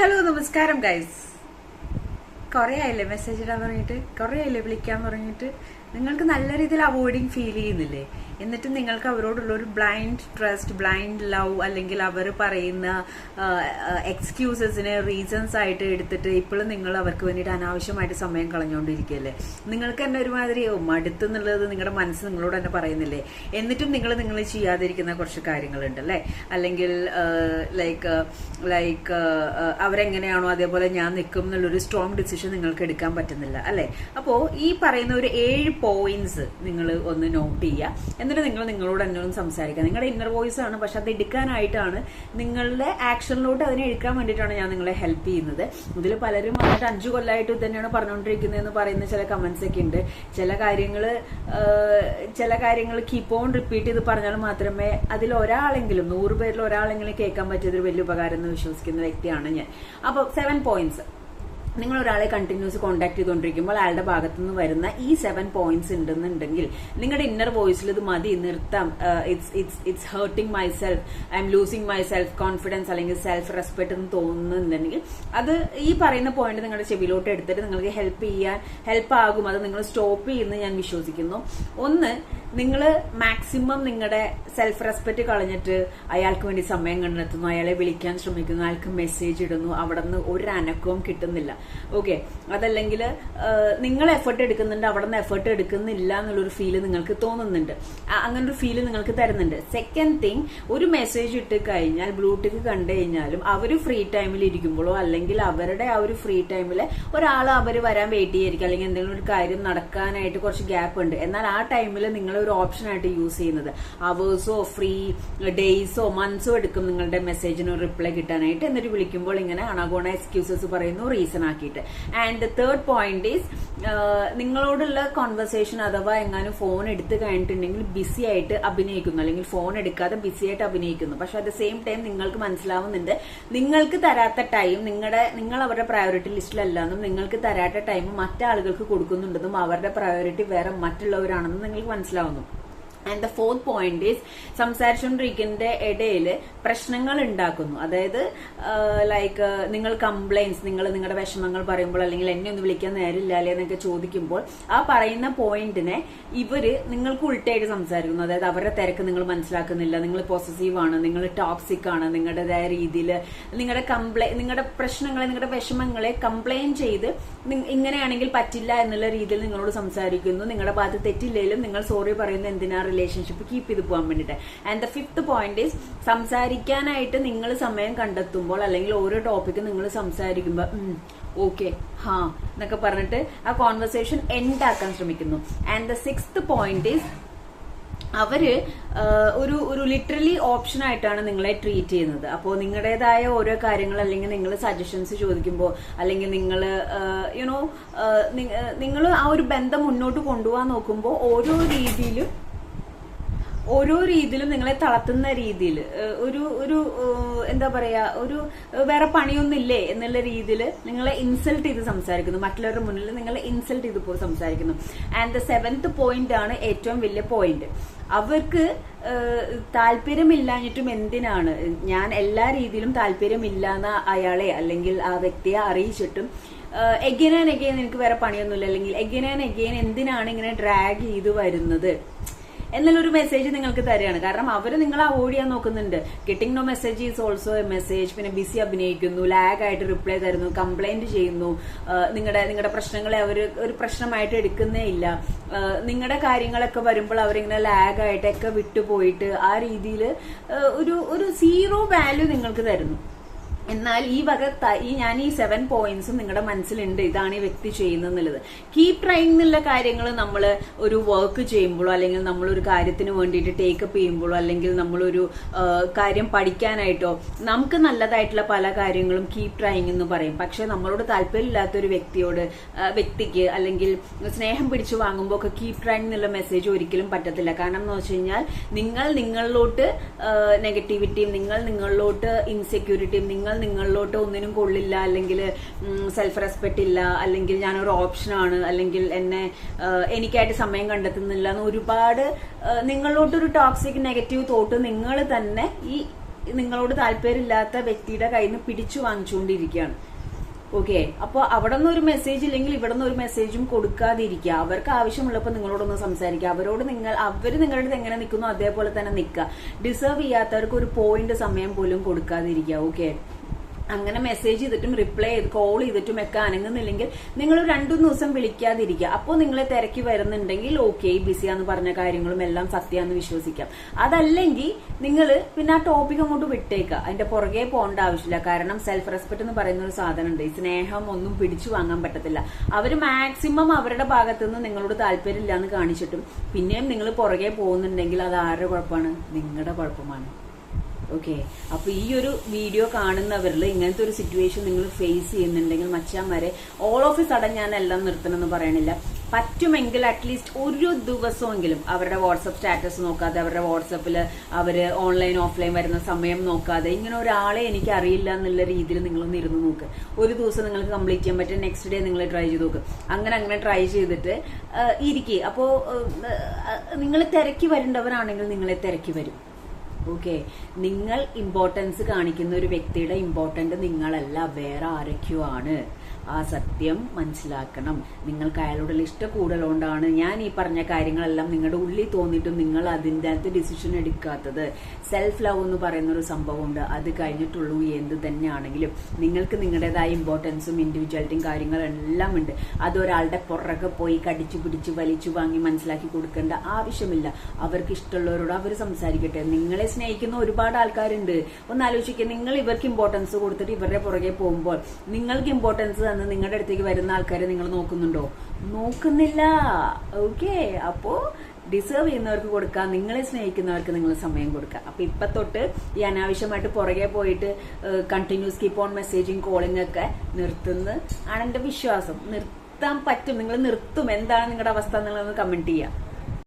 Hello നമസ്കാരം guys കുറേ ആയില്ലേ മെസ്സേജ് ഇടാൻ തുടങ്ങിയിട്ട്? കുറേ ആയില്ലേ വിളിക്കാൻ തുടങ്ങിയിട്ട്? നിങ്ങൾക്ക് നല്ല രീതിയിൽ അവോയ്ഡിങ് ഫീൽ ചെയ്യുന്നില്ലേ? എന്നിട്ടും നിങ്ങൾക്ക് അവരോടുള്ള ഒരു ബ്ലൈൻഡ് ട്രസ്റ്റ് ബ്ലൈൻഡ് ലവ് അല്ലെങ്കിൽ അവർ പറയുന്ന എക്സ്ക്യൂസസിനെ റീസൺസ് ആയിട്ട് എടുത്തിട്ട് ഇപ്പോഴും നിങ്ങൾ അവർക്ക് വേണ്ടിയിട്ട് അനാവശ്യമായിട്ട് സമയം കളഞ്ഞുകൊണ്ടിരിക്കുകയല്ലേ? നിങ്ങൾക്ക് തന്നെ ഒരുമാതിരി മടുത്ത് എന്നുള്ളത് നിങ്ങളുടെ മനസ്സ് നിങ്ങളോട് തന്നെ പറയുന്നില്ലേ? എന്നിട്ടും നിങ്ങൾ നിങ്ങൾ ചെയ്യാതിരിക്കുന്ന കുറച്ച് കാര്യങ്ങളുണ്ട് അല്ലേ? അല്ലെങ്കിൽ ലൈക്ക് ലൈക്ക് അവരെങ്ങനെയാണോ അതേപോലെ ഞാൻ നിൽക്കും എന്നുള്ളൊരു സ്ട്രോങ് ഡിസിഷൻ നിങ്ങൾക്ക് എടുക്കാൻ പറ്റുന്നില്ല അല്ലേ? അപ്പോൾ ഈ പറയുന്ന ഒരു ഏഴ് പോയിന്റ്സ് നിങ്ങൾ ഒന്ന് നോട്ട് ചെയ്യുക. എന്നിട്ട് നിങ്ങൾ നിങ്ങളോട് തന്നെ ഒന്ന് സംസാരിക്കുക. നിങ്ങളുടെ ഇന്നർ വോയിസ് ആണ് പക്ഷെ അത് എടുക്കാനായിട്ടാണ് നിങ്ങളുടെ ആക്ഷനിലോട്ട് അതിനെ എടുക്കാൻ വേണ്ടിയിട്ടാണ് ഞാൻ നിങ്ങളെ ഹെൽപ്പ് ചെയ്യുന്നത്. ഇതിൽ പലരും വന്നിട്ട് അഞ്ചു കൊല്ലമായിട്ട് തന്നെയാണ് പറഞ്ഞുകൊണ്ടിരിക്കുന്നതെന്ന് പറയുന്ന ചില കമന്റ്സ് ഒക്കെ ഉണ്ട്. ചില കാര്യങ്ങൾ ചില കാര്യങ്ങൾ കീപ്പ് ഓൺ റിപ്പീറ്റ് ചെയ്ത് പറഞ്ഞാൽ മാത്രമേ അതിൽ ഒരാളെങ്കിലും നൂറ് പേരിൽ ഒരാളെങ്കിലും കേൾക്കാൻ പറ്റിയതൊരു വലിയ ഉപകാരം എന്ന് വിശ്വസിക്കുന്ന വ്യക്തിയാണ് ഞാൻ. അപ്പോൾ സെവൻ പോയിന്റ്സ് നിങ്ങൾ ഒരാളെ കണ്ടിന്യൂസ് കോണ്ടാക്ട് ചെയ്തുകൊണ്ടിരിക്കുമ്പോൾ അയാളുടെ ഭാഗത്തു നിന്ന് വരുന്ന ഈ സെവൻ പോയിന്റ്സ് ഉണ്ടെന്നുണ്ടെങ്കിൽ നിങ്ങളുടെ ഇന്നർ വോയിസിൽ ഇത് മതി നിർത്താം. It's it's it's hurting myself I am losing my self confidence അല്ലെങ്കിൽ സെൽഫ് റെസ്പെക്ട് എന്ന് തോന്നുന്നുണ്ടെങ്കിൽ അത് ഈ പറയുന്ന പോയിന്റ് നിങ്ങളുടെ ചെവിയിലോട്ട് എടുത്തിട്ട് നിങ്ങൾക്ക് ഹെൽപ്പ് ചെയ്യാൻ ഹെൽപ്പ് ആകും. അത് നിങ്ങൾ സ്റ്റോപ്പ് ചെയ്യുമെന്ന് ഞാൻ വിശ്വസിക്കുന്നു. ഒന്ന് നിങ്ങൾ മാക്സിമം നിങ്ങളുടെ സെൽഫ് റെസ്പെക്ട് കളഞ്ഞിട്ട് അയാൾക്ക് വേണ്ടി സമയം കണ്ടെത്തുന്നു. അയാളെ വിളിക്കാൻ ശ്രമിക്കുന്നു. അയാൾക്ക് മെസ്സേജ് ഇടുന്നു. അവിടെ നിന്ന് ഒരു അനക്കവും കിട്ടുന്നില്ല. ഓക്കെ അതല്ലെങ്കിൽ നിങ്ങൾ എഫേർട്ട് എടുക്കുന്നുണ്ട് അവിടെ നിന്ന് എഫേർട്ട് എടുക്കുന്നില്ല എന്നുള്ളൊരു ഫീൽ നിങ്ങൾക്ക് തോന്നുന്നുണ്ട്. അങ്ങനൊരു ഫീൽ നിങ്ങൾക്ക് തരുന്നുണ്ട്. സെക്കൻഡ് തിങ് ഒരു മെസ്സേജ് ഇട്ട് കഴിഞ്ഞാൽ ബ്ലൂടിക്ക് കണ്ടു കഴിഞ്ഞാലും അവർ ഫ്രീ ടൈമിൽ ഇരിക്കുമ്പോഴോ അല്ലെങ്കിൽ അവരുടെ ആ ഒരു ഫ്രീ ടൈമിൽ ഒരാൾ അവർ വരാൻ വെയിറ്റ് ചെയ്യായിരിക്കും. അല്ലെങ്കിൽ എന്തെങ്കിലും ഒരു കാര്യം നടക്കാനായിട്ട് കുറച്ച് ഗ്യാപ്പ് ഉണ്ട്. എന്നാൽ ആ ടൈമിൽ നിങ്ങൾ ഒരു ഓപ്ഷനായിട്ട് യൂസ് ചെയ്യുന്നത്. അവേഴ്സോ ഫ്രീ ഡേയ്സോ മന്ത്സോ എടുക്കും നിങ്ങളുടെ മെസ്സേജിന് റിപ്ലൈ കിട്ടാനായിട്ട്. എന്നിട്ട് വിളിക്കുമ്പോൾ ഇങ്ങനെ അണഗോണ എക്സ്ക്യൂസസ് പറയുന്നു റീസൺ ആക്കിയിട്ട്. ആൻഡ് തേർഡ് പോയിന്റ് ഈസ് നിങ്ങളോടുള്ള കോൺവെർസേഷൻ അഥവാ എങ്ങാനും ഫോൺ എടുത്തു കഴിഞ്ഞിട്ടുണ്ടെങ്കിൽ ബിസി ആയിട്ട് അഭിനയിക്കുന്നു. അല്ലെങ്കിൽ ഫോൺ എടുക്കാതെ ബിസി ആയിട്ട് അഭിനയിക്കുന്നു. പക്ഷെ അറ്റ് ദ സെയിം ടൈം നിങ്ങൾക്ക് മനസ്സിലാവുന്നുണ്ട് നിങ്ങൾക്ക് തരാത്ത ടൈം നിങ്ങളുടെ നിങ്ങൾ അവരുടെ പ്രയോറിറ്റി ലിസ്റ്റിലല്ലെന്നും നിങ്ങൾക്ക് തരാത്ത ടൈം മറ്റാളുകൾക്ക് കൊടുക്കുന്നുണ്ടെന്നും അവരുടെ പ്രയോറിറ്റി വേറെ മറ്റുള്ളവരാണെന്നും നിങ്ങൾക്ക് മനസ്സിലാവുന്നു. And the fourth point is സംസാരിച്ചുകൊണ്ടിരിക്കുന്നതിന്റെ ഇടയിൽ പ്രശ്നങ്ങൾ ഉണ്ടാക്കുന്നു അതായത് ലൈക്ക് നിങ്ങൾ കംപ്ലൈൻസ് നിങ്ങൾ നിങ്ങളുടെ വിഷമങ്ങൾ പറയുമ്പോൾ അല്ലെങ്കിൽ എന്നെ ഒന്ന് വിളിക്കാൻ നേരില്ല അല്ലേ എന്നൊക്കെ ചോദിക്കുമ്പോൾ ആ പറയുന്ന പോയിന്റിനെ ഇവർ നിങ്ങൾക്ക് ഉൾട്ടായിട്ട് സംസാരിക്കുന്നു. അതായത് അവരുടെ തിരക്ക് നിങ്ങൾ മനസ്സിലാക്കുന്നില്ല. നിങ്ങൾ പോസസീവ് ആണ്. നിങ്ങൾ ടോക്സിക് ആണ്. നിങ്ങളുടേതായ രീതിയിൽ നിങ്ങളുടെ കംപ്ലൈ നിങ്ങളുടെ പ്രശ്നങ്ങളെ നിങ്ങളുടെ വിഷമങ്ങളെ കംപ്ലൈൻ ചെയ്ത് ഇങ്ങനെയാണെങ്കിൽ പറ്റില്ല എന്നുള്ള രീതിയിൽ നിങ്ങളോട് സംസാരിക്കുന്നു. നിങ്ങളുടെ ഭാഗത്ത് തെറ്റില്ലെങ്കിലും നിങ്ങൾ സോറി പറയുന്ന എന്തിനാ റിലേഷൻഷിപ്പ് കീപ്പ് ചെയ്ത് പോകാൻ വേണ്ടിയിട്ട്. And the fifth point is സംസാരിക്കാനായിട്ട് നിങ്ങൾ സമയം കണ്ടെത്തുമ്പോൾ അല്ലെങ്കിൽ ഓരോ ടോപ്പിക്ക് നിങ്ങൾ സംസാരിക്കുമ്പോൾ ഓക്കെ ഹാ എന്നൊക്കെ പറഞ്ഞിട്ട് ആ കോൺവെർസേഷൻ എൻഡ് ആക്കാൻ ശ്രമിക്കുന്നു. And the sixth point is അവർ ഒരു ഒരു ലിറ്ററലി ഓപ്ഷൻ ആയിട്ടാണ് നിങ്ങളെ ട്രീറ്റ് ചെയ്യുന്നത്. അപ്പോൾ നിങ്ങളുടേതായ ഓരോ കാര്യങ്ങൾ അല്ലെങ്കിൽ നിങ്ങൾ സജഷൻസ് ചോദിക്കുമ്പോൾ അല്ലെങ്കിൽ നിങ്ങൾ യുനോ നിങ്ങൾ ആ ഒരു ബന്ധം മുന്നോട്ട് കൊണ്ടുപോകാൻ നോക്കുമ്പോൾ ഓരോ രീതിയിലും ഓരോ രീതിയിലും നിങ്ങളെ തളർത്തുന്ന രീതിയിൽ ഒരു ഒരു എന്താ പറയാ ഒരു വേറെ പണിയൊന്നുമില്ലേ എന്നുള്ള രീതിയിൽ നിങ്ങളെ ഇൻസൾട്ട് ചെയ്ത് സംസാരിക്കുന്നു. മറ്റുള്ളവരുടെ മുന്നിൽ നിങ്ങളെ ഇൻസൾട്ട് ചെയ്ത് പോയി സംസാരിക്കുന്നു. ആൻഡ് ദ സെവൻത്ത് പോയിന്റ് ആണ് ഏറ്റവും വലിയ പോയിന്റ് അവർക്ക് താല്പര്യമില്ലാഞ്ഞിട്ടും എന്തിനാണ്? ഞാൻ എല്ലാ രീതിയിലും താല്പര്യമില്ലാന്ന അയാളെ അല്ലെങ്കിൽ ആ വ്യക്തിയെ അറിയിച്ചിട്ടും എഗെയിൻ ആൻഡ് എഗെയിൻ എനിക്ക് വേറെ പണിയൊന്നുമില്ല. അല്ലെങ്കിൽ എഗെയിൻ ആൻഡ് എഗെയിൻ എന്തിനാണ് ഇങ്ങനെ ഡ്രാഗ് ചെയ്ത് വരുന്നത്? എന്നുള്ളൊരു മെസ്സേജ് നിങ്ങൾക്ക് തരികയാണ് കാരണം അവർ നിങ്ങളെ അവോയ്ഡ് ചെയ്യാൻ നോക്കുന്നുണ്ട്. Getting no message is also a message പിന്നെ ബിസി അഭിനയിക്കുന്നു ലാഗ് ആയിട്ട് റിപ്ലൈ തരുന്നു കംപ്ലൈന്റ് ചെയ്യുന്നു. നിങ്ങളുടെ നിങ്ങളുടെ പ്രശ്നങ്ങളെ അവർ ഒരു പ്രശ്നമായിട്ട് എടുക്കുന്നേ ഇല്ല. നിങ്ങളുടെ കാര്യങ്ങളൊക്കെ വരുമ്പോൾ അവരിങ്ങനെ ലാഗ് ആയിട്ടൊക്കെ വിട്ടുപോയിട്ട് ആ രീതിയിൽ ഒരു ഒരു സീറോ വാല്യൂ നിങ്ങൾക്ക് തരുന്നു. എന്നാൽ ഈ വക ഈ ഞാൻ ഈ സെവൻ പോയിന്റ്സും നിങ്ങളുടെ മനസ്സിലുണ്ട്. ഇതാണ് ഈ വ്യക്തി ചെയ്യുന്നത് കീപ് ട്രൈങ് എന്നുള്ള കാര്യങ്ങൾ നമ്മൾ ഒരു വർക്ക് ചെയ്യുമ്പോഴോ അല്ലെങ്കിൽ നമ്മൾ ഒരു കാര്യത്തിന് വേണ്ടിയിട്ട് ടേക്കപ്പ് ചെയ്യുമ്പോഴോ അല്ലെങ്കിൽ നമ്മളൊരു കാര്യം പഠിക്കാനായിട്ടോ നമുക്ക് നല്ലതായിട്ടുള്ള പല കാര്യങ്ങളും കീപ് ട്രൈങ് എന്ന് പറയും. പക്ഷെ നമ്മളോട് താല്പര്യമില്ലാത്ത ഒരു വ്യക്തിയോട് വ്യക്തിക്ക് അല്ലെങ്കിൽ സ്നേഹം പിടിച്ചു വാങ്ങുമ്പോൾ ഒക്കെ കീപ് ട്രൈങ് എന്നുള്ള മെസ്സേജ് ഒരിക്കലും പറ്റത്തില്ല. കാരണം എന്ന് വെച്ച് കഴിഞ്ഞാൽ നിങ്ങൾ നിങ്ങളിലോട്ട് നെഗറ്റിവിറ്റിയും നിങ്ങൾ നിങ്ങളിലോട്ട് ഇൻസെക്യൂരിറ്റിയും നിങ്ങൾ നിങ്ങളിലോട്ട് ഒന്നിനും കൊള്ളില്ല അല്ലെങ്കിൽ സെൽഫ് റെസ്പെക്ട് ഇല്ല അല്ലെങ്കിൽ ഞാനൊരു ഓപ്ഷനാണ് അല്ലെങ്കിൽ എന്നെ എനിക്കായിട്ട് സമയം കണ്ടെത്തുന്നില്ല എന്ന് ഒരുപാട് നിങ്ങളിലോട്ടൊരു ടോക്സിക് നെഗറ്റീവ് തോട്ട് നിങ്ങൾ തന്നെ ഈ നിങ്ങളോട് താല്പര്യമില്ലാത്ത വ്യക്തിയുടെ കയ്യിൽ നിന്ന് പിടിച്ചു വാങ്ങിച്ചുകൊണ്ടിരിക്കുകയാണ്. ഓക്കെ അപ്പോൾ അവിടെ നിന്ന് ഒരു മെസ്സേജ് ഇല്ലെങ്കിൽ ഇവിടെ നിന്ന് ഒരു മെസ്സേജും കൊടുക്കാതിരിക്കുക. അവർക്ക് ആവശ്യമുള്ളപ്പോൾ നിങ്ങളോടൊന്ന് സംസാരിക്കുക. അവരോട് നിങ്ങൾ അവർ നിങ്ങളുടെ എങ്ങനെ നിൽക്കുന്നു അതേപോലെ തന്നെ നിൽക്കുക. ഡിസേർവ് ചെയ്യാത്തവർക്ക് ഒരു പോയിന്റ് സമയം പോലും കൊടുക്കാതിരിക്കുക. ഓക്കെ അങ്ങനെ മെസ്സേജ് ചെയ്തിട്ടും റിപ്ലൈ ചെയ്ത് കോൾ ചെയ്തിട്ടും ഒക്കെ അനങ്ങുന്നില്ലെങ്കിൽ നിങ്ങൾ രണ്ടു ദിവസം വിളിക്കാതിരിക്കുക. അപ്പോൾ നിങ്ങളെ തിരക്കി വരുന്നുണ്ടെങ്കിൽ ഓക്കെ ബിസിയാന്ന് പറഞ്ഞ കാര്യങ്ങളും എല്ലാം സത്യാന്ന് വിശ്വസിക്കാം. അതല്ലെങ്കിൽ നിങ്ങൾ പിന്നെ ആ ടോപ്പിക് അങ്ങോട്ട് വിട്ടേക്കുക അതിന്റെ പുറകെ പോകേണ്ട ആവശ്യമില്ല. കാരണം സെൽഫ് റെസ്പെക്ട് എന്ന് പറയുന്ന ഒരു സാധനം ഉണ്ട് ഈ സ്നേഹം ഒന്നും പിടിച്ചു വാങ്ങാൻ പറ്റത്തില്ല. അവർ മാക്സിമം അവരുടെ ഭാഗത്തു നിന്ന് നിങ്ങളോട് താല്പര്യമില്ല എന്ന് കാണിച്ചിട്ടും പിന്നെയും നിങ്ങൾ പുറകെ പോകുന്നുണ്ടെങ്കിൽ അത് ആരുടെ കുഴപ്പമാണ്? നിങ്ങളുടെ കുഴപ്പമാണ്. ഓക്കെ അപ്പൊ ഈ ഒരു വീഡിയോ കാണുന്നവരിൽ ഇങ്ങനത്തെ ഒരു സിറ്റുവേഷൻ നിങ്ങൾ ഫേസ് ചെയ്യുന്നുണ്ടെങ്കിൽ മച്ചാന്മാരെ ഓൾ ഓഫ് സഡൻ ഞാൻ എല്ലാം നിർത്തണമെന്ന് പറയണില്ല. പറ്റുമെങ്കിൽ അറ്റ്ലീസ്റ്റ് ഒരു ദിവസമെങ്കിലും അവരുടെ വാട്സപ്പ് സ്റ്റാറ്റസ് നോക്കാതെ അവരുടെ വാട്സപ്പിൽ അവർ ഓൺലൈൻ ഓഫ്ലൈൻ വരുന്ന സമയം നോക്കാതെ ഇങ്ങനെ ഒരാളെ എനിക്ക് അറിയില്ല എന്നുള്ള രീതിയിൽ നിങ്ങളൊന്ന് ഇരുന്ന് നോക്ക്. ഒരു ദിവസം നിങ്ങൾക്ക് കംപ്ലീറ്റ് ചെയ്യാൻ പറ്റും നെക്സ്റ്റ് ഡേ നിങ്ങൾ ട്രൈ ചെയ്ത് നോക്ക്. അങ്ങനെ അങ്ങനെ ട്രൈ ചെയ്തിട്ട് ഇരിക്കുക അപ്പോൾ നിങ്ങൾ തിരക്കി വരേണ്ടവരാണെങ്കിൽ നിങ്ങളെ തിരക്കി വരും. ഓക്കെ. നിങ്ങൾ ഇമ്പോർട്ടൻസ് കാണിക്കുന്ന ഒരു വ്യക്തിയുടെ ഇമ്പോർട്ടന്റ് നിങ്ങളല്ല വേറെ ആരൊക്കെയോ ആണ്. ആ സത്യം മനസ്സിലാക്കണം. നിങ്ങൾക്ക് അയാളോടുള്ള ഇഷ്ട കൂടുതലുകൊണ്ടാണ് ഞാൻ ഈ പറഞ്ഞ കാര്യങ്ങളെല്ലാം നിങ്ങളുടെ ഉള്ളിൽ തോന്നിയിട്ടും നിങ്ങൾ അതിന്റെ അകത്ത് ഡിസിഷൻ എടുക്കാത്തത്. സെൽഫ് ലവ് എന്ന് പറയുന്ന ഒരു സംഭവമുണ്ട്. അത് കഴിഞ്ഞിട്ടുള്ളൂ എന്ത് തന്നെയാണെങ്കിലും. നിങ്ങൾക്ക് നിങ്ങളുടേതായ ഇമ്പോർട്ടൻസും ഇൻഡിവിജ്വാലിറ്റിയും കാര്യങ്ങളെല്ലാം ഉണ്ട്. അതൊരാളുടെ പുറകെ പോയി കടിച്ചു പിടിച്ച് വലിച്ചു വാങ്ങി മനസ്സിലാക്കി കൊടുക്കേണ്ട ആവശ്യമില്ല. അവർക്ക് ഇഷ്ടമുള്ളവരോട് അവർ സംസാരിക്കട്ടെ. നിങ്ങളെ സ്നേഹിക്കുന്ന ഒരുപാട് ആൾക്കാരുണ്ട്. ഒന്ന് ആലോചിക്കുക നിങ്ങൾ ഇവർക്ക് ഇമ്പോർട്ടൻസ് കൊടുത്തിട്ട് ഇവരുടെ പുറകെ പോകുമ്പോൾ നിങ്ങൾക്ക് ഇമ്പോർട്ടൻസ് തന്ന് നിങ്ങളുടെ അടുത്തേക്ക് വരുന്ന ആൾക്കാരെ നിങ്ങൾ നോക്കുന്നുണ്ടോ? നോക്കുന്നില്ല. ഓക്കെ അപ്പോ ഡിസേർവ് ചെയ്യുന്നവർക്ക് കൊടുക്കുക നിങ്ങളെ സ്നേഹിക്കുന്നവർക്ക് നിങ്ങൾ സമയം കൊടുക്കുക അപ്പൊ ഇപ്പൊ തൊട്ട് ഈ അനാവശ്യമായിട്ട് പുറകെ പോയിട്ട് continues keep on messaging calling ഒക്കെ നിർത്തുന്ന ആണ് എന്റെ വിശ്വാസം. നിർത്താൻ പറ്റും. നിങ്ങൾ നിർത്തും. എന്താണ് നിങ്ങളുടെ അവസ്ഥ എന്നുള്ളത് കമന്റ് ചെയ്യുക